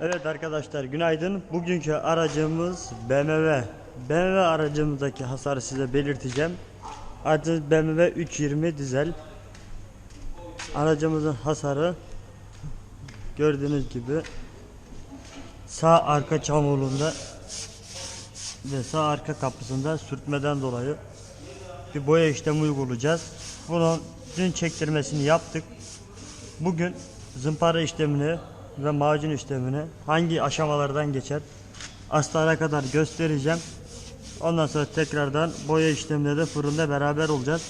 Evet arkadaşlar günaydın. Bugünkü aracımız BMW. BMW aracımızdaki hasarı size belirteceğim. Aracımız BMW 320 dizel. Aracımızın hasarı gördüğünüz gibi sağ arka çamurluğunda ve sağ arka kapısında sürtmeden dolayı bir boya işlemi uygulayacağız. Bunun dün çektirmesini yaptık. Bugün zımpara işlemini ve macun işlemini hangi aşamalardan geçer aslara kadar göstereceğim. Ondan sonra tekrardan boya işlemleri de fırında beraber olacağız.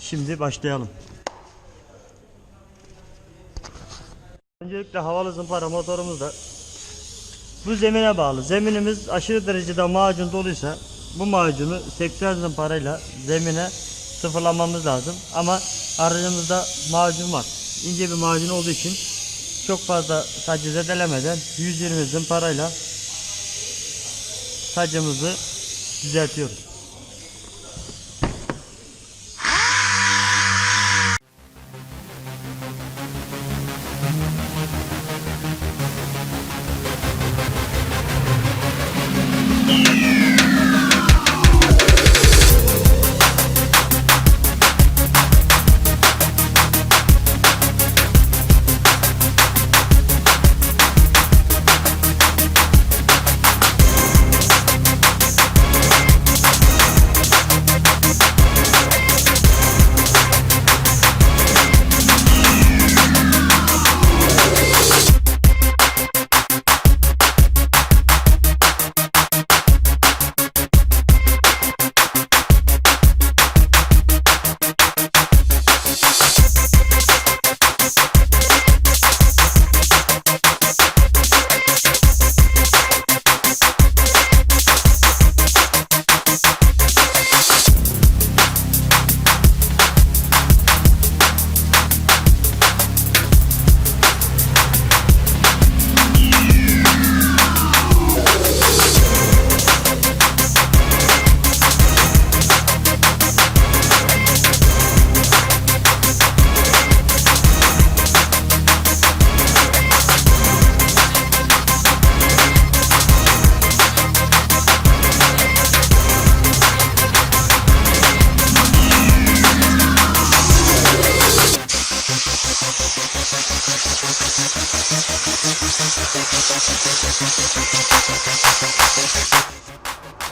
Şimdi başlayalım. Öncelikle havalı zımpara motorumuzda bu zemine bağlı. Zeminimiz aşırı derecede macun doluysa bu macunu 80 zımparayla zemine sıfırlamamız lazım. Ama aracımızda macun var. İnce bir macun olduğu için çok fazla sacı zedelemeden 120 zımparayla sacımızı düzeltiyoruz.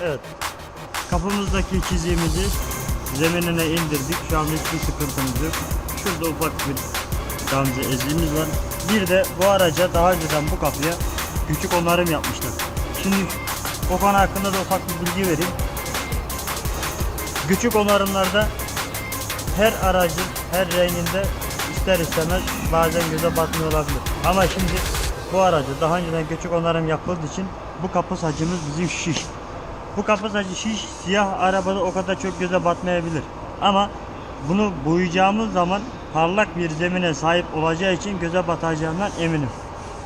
Evet. Kapımızdaki çiziğimizi zeminine indirdik. Şu anda hiçbir sıkıntımız yok. Şurada ufak bir gamze eziğimiz var. Bir de bu araca daha önceden bu kapıya küçük onarım yapmışlar. Şimdi o konu hakkında da ufak bir bilgi vereyim. Küçük onarımlarda her aracın her renginde ister istemez bazen göze batmıyor olabilir. Ama şimdi bu aracı daha önceden küçük onarım yapıldığı için bu kapı sacımız bizim şiş. Bu kapı sacı şiş siyah arabada o kadar çok göze batmayabilir. Ama bunu boyayacağımız zaman parlak bir zemine sahip olacağı için göze batacağından eminim.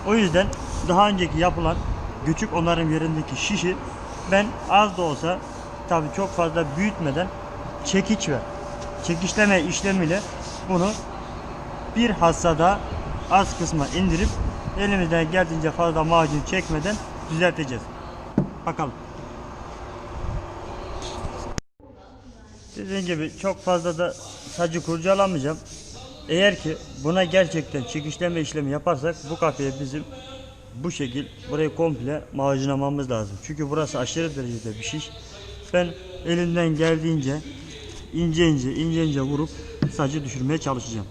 O yüzden daha önceki yapılan küçük onarım yerindeki şişi ben az da olsa tabi çok fazla büyütmeden çekiç ve çekişleme işlemiyle bunu bir hassada az kısma indirip elimizden geldiğince fazla macun çekmeden düzelteceğiz. Bakalım. Dediğim gibi çok fazla da sacı kurcalamayacağım. Eğer ki buna gerçekten çekişleme işlemi yaparsak bu kafeye bizim bu şekil burayı komple macunlamamız lazım. Çünkü burası aşırı derecede bir şiş. Ben elimden geldiğince ince ince ince ince vurup sacı düşürmeye çalışacağım.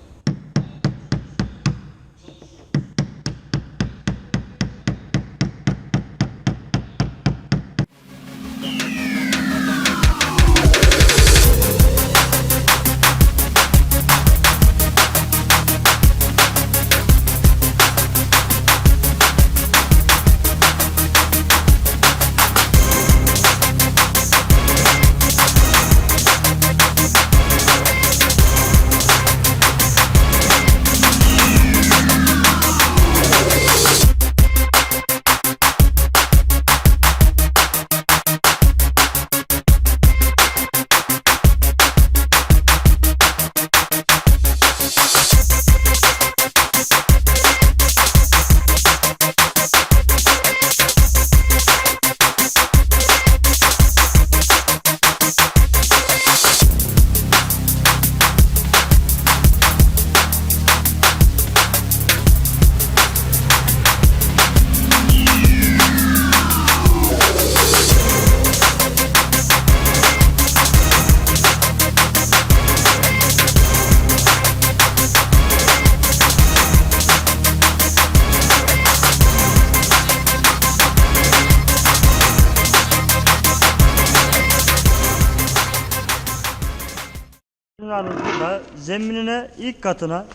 Sonra zeminine ilk katına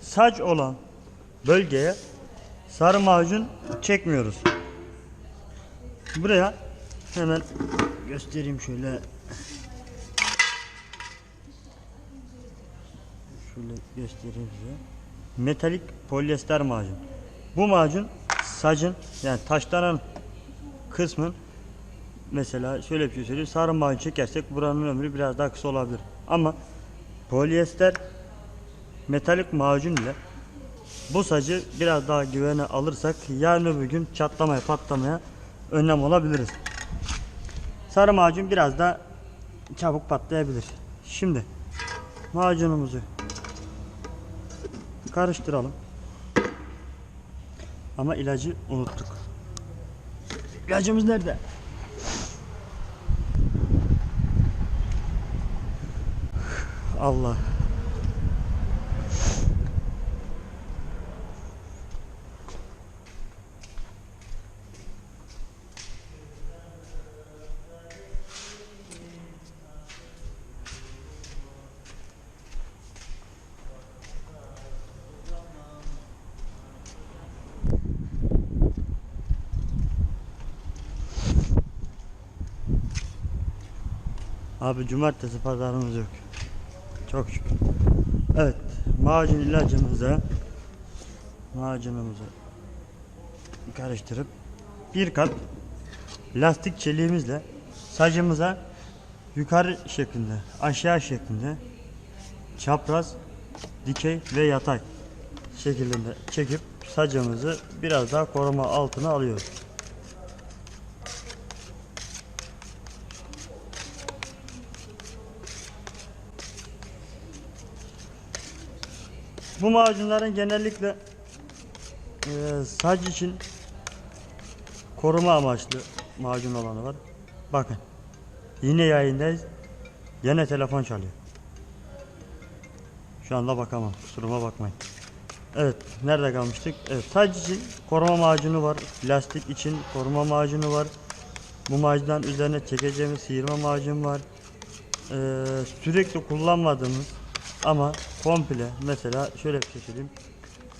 saç olan bölgeye sarı macun çekmiyoruz. Buraya hemen göstereyim şöyle. Şöyle göstereyim size. Metalik polyester macun. Bu macun sacın yani taşlanan kısmın mesela şöyle bir şey söyleyeyim. Sarı macun çekersek buranın ömrü biraz daha kısa olabilir. Ama polyester metalik macun ile bu sacı biraz daha güvene alırsak yarın öbür gün çatlamaya patlamaya önlem olabiliriz. Sarı macun biraz da çabuk patlayabilir. Şimdi macunumuzu karıştıralım. Ama ilacı unuttuk. İlacımız nerede? Allah. Abi cumartesi pazarımız yok. Çok şükür. Evet, macun ilacımızı macunumuzu karıştırıp bir kat lastik çeliğimizle sacımıza yukarı şeklinde, aşağı şeklinde çapraz, dikey ve yatay şeklinde çekip sacımızı biraz daha koruma altına alıyoruz. Bu macunların genellikle e, saç için koruma amaçlı macun olanı var. Bakın. Yine yayındayız. Yine telefon çalıyor. Şu anda bakamam. Kusuruma bakmayın. Evet. Nerede kalmıştık? Evet. Saç için koruma macunu var. Plastik için koruma macunu var. Bu macundan üzerine çekeceğimiz sıyırma macun var. Ee, sürekli kullanmadığımız ama komple mesela şöyle bir şey söyleyeyim.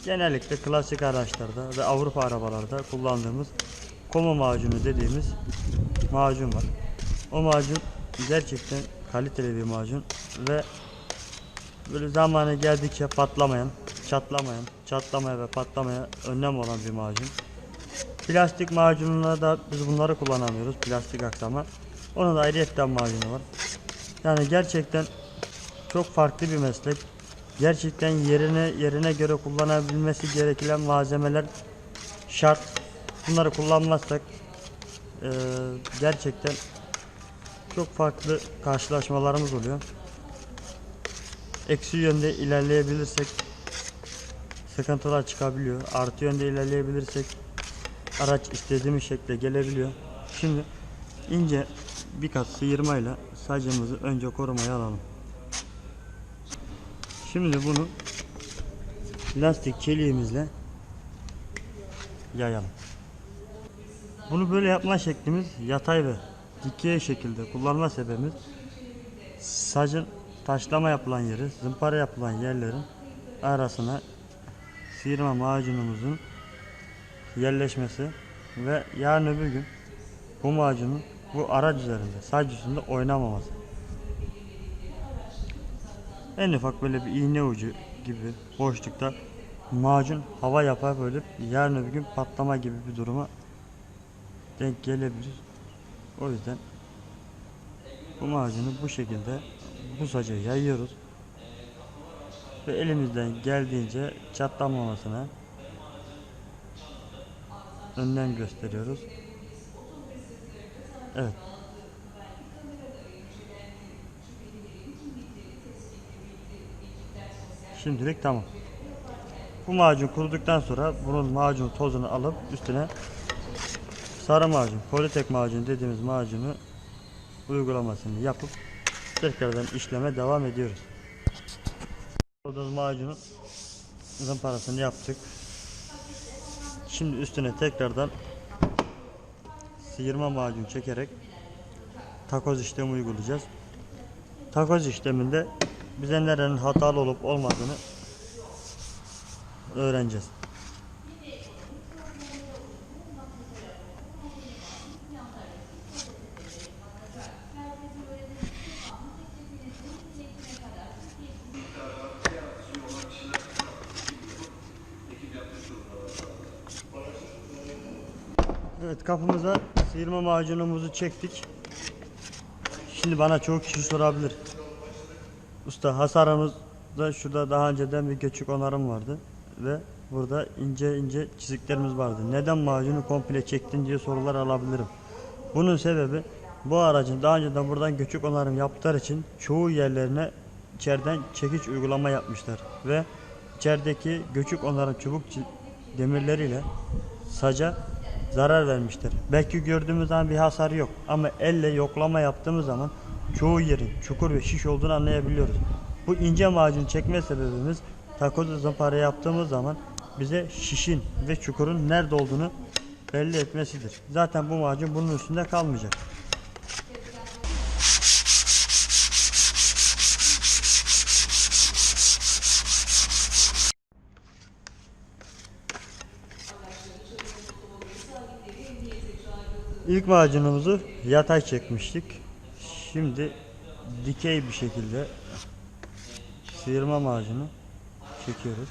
Genellikle klasik araçlarda ve Avrupa arabalarda kullandığımız koma macunu dediğimiz macun var. O macun gerçekten kaliteli bir macun ve böyle zamanı geldikçe patlamayan, çatlamayan, çatlamaya ve patlamaya önlem olan bir macun. Plastik macununa da biz bunları kullanamıyoruz. Plastik aksama. Onun da ayrıyetten macunu var. Yani gerçekten çok farklı bir meslek. Gerçekten yerine yerine göre kullanabilmesi gereken malzemeler şart. Bunları kullanmazsak eee, gerçekten çok farklı karşılaşmalarımız oluyor. Eksi yönde ilerleyebilirsek sıkıntılar çıkabiliyor. Artı yönde ilerleyebilirsek araç istediğimiz şekilde gelebiliyor. Şimdi ince bir kat sıyırmayla sacımızı önce korumaya alalım. Şimdi bunu lastik çeliğimizle yayalım. Bunu böyle yapma şeklimiz yatay ve dikey şekilde kullanma sebebimiz sacın taşlama yapılan yeri, zımpara yapılan yerlerin arasına sıyırma macunumuzun yerleşmesi ve yarın öbür gün bu macunun bu araç üzerinde, sac üstünde oynamaması. En ufak böyle bir iğne ucu gibi boşlukta macun hava yapar böyle yarın öbür gün patlama gibi bir duruma denk gelebilir. O yüzden bu macunu bu şekilde bu saca yayıyoruz. Ve elimizden geldiğince çatlamamasına önlem gösteriyoruz. Evet. Şimdilik tamam. Bu macun kuruduktan sonra bunun macun tozunu alıp üstüne sarı macun, politek macun dediğimiz macunu uygulamasını yapıp tekrardan işleme devam ediyoruz. Kurduğumuz macunun zımparasını yaptık. Şimdi üstüne tekrardan sıyırma macun çekerek takoz işlemi uygulayacağız. Takoz işleminde bize nerenin hatalı olup olmadığını öğreneceğiz. Evet kapımıza sıyırma macunumuzu çektik. Şimdi bana çok kişi sorabilir. Usta hasarımızda şurada daha önceden bir göçük onarım vardı ve burada ince ince çiziklerimiz vardı. Neden macunu komple çektin diye sorular alabilirim. Bunun sebebi bu aracın daha önceden buradan göçük onarım yaptıkları için çoğu yerlerine içeriden çekiç uygulama yapmışlar ve içerideki göçük onarım çubuk demirleriyle saca zarar vermiştir. Belki gördüğümüz zaman bir hasar yok ama elle yoklama yaptığımız zaman çoğu yerin çukur ve şiş olduğunu anlayabiliyoruz. Bu ince macun çekme sebebimiz takoz zımpara yaptığımız zaman bize şişin ve çukurun nerede olduğunu belli etmesidir. Zaten bu macun bunun üstünde kalmayacak. İlk macunumuzu yatay çekmiştik. Şimdi dikey bir şekilde sıyırma macunu çekiyoruz.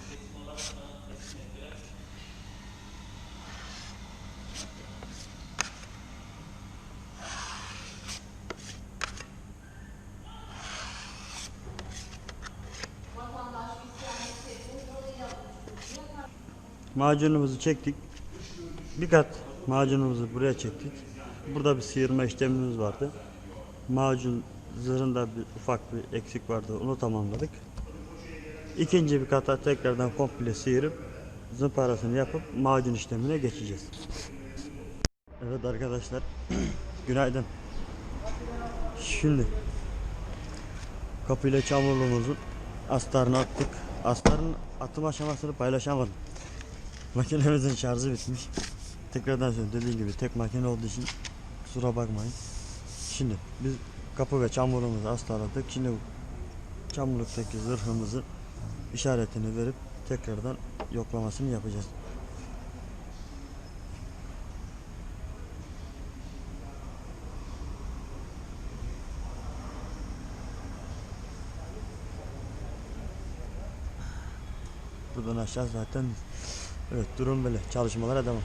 Macunumuzu çektik. Bir kat macunumuzu buraya çektik. Burada bir sıyırma işlemimiz vardı. Macun zırhında bir ufak bir eksik vardı. Onu tamamladık. İkinci bir kata tekrardan komple sıyırıp zımparasını yapıp macun işlemine geçeceğiz. Evet arkadaşlar. Günaydın. Şimdi kapıyla çamurluğumuzun astarını attık. Astarın atım aşamasını paylaşamadım. Makinemizin şarjı bitmiş. Tekrardan söylüyorum dediğim gibi tek makine olduğu için kusura bakmayın. Şimdi biz kapı ve çamurumuzu astaladık. Şimdi çamurluktaki zırhımızı işaretini verip tekrardan yoklamasını yapacağız. Buradan aşağı zaten Evet durum böyle. Çalışmalara devam.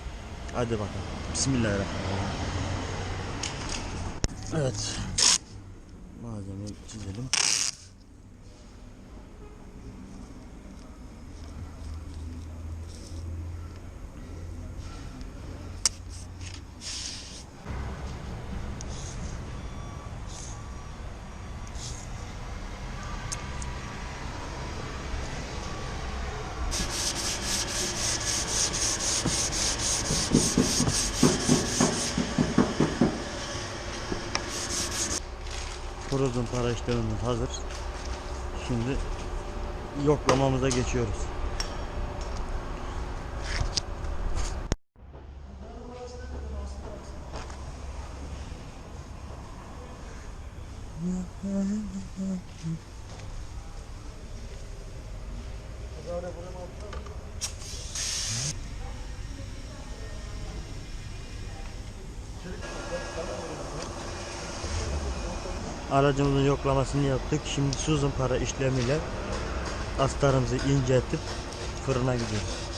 Hadi bakalım. Bismillahirrahmanirrahim. Evet. Malzemeyi çizelim. Kuruzun para işlemimiz hazır. Şimdi yoklamamıza geçiyoruz. Aracımızın yoklamasını yaptık. Şimdi su zımpara işlemiyle astarımızı inceltip fırına gidiyoruz.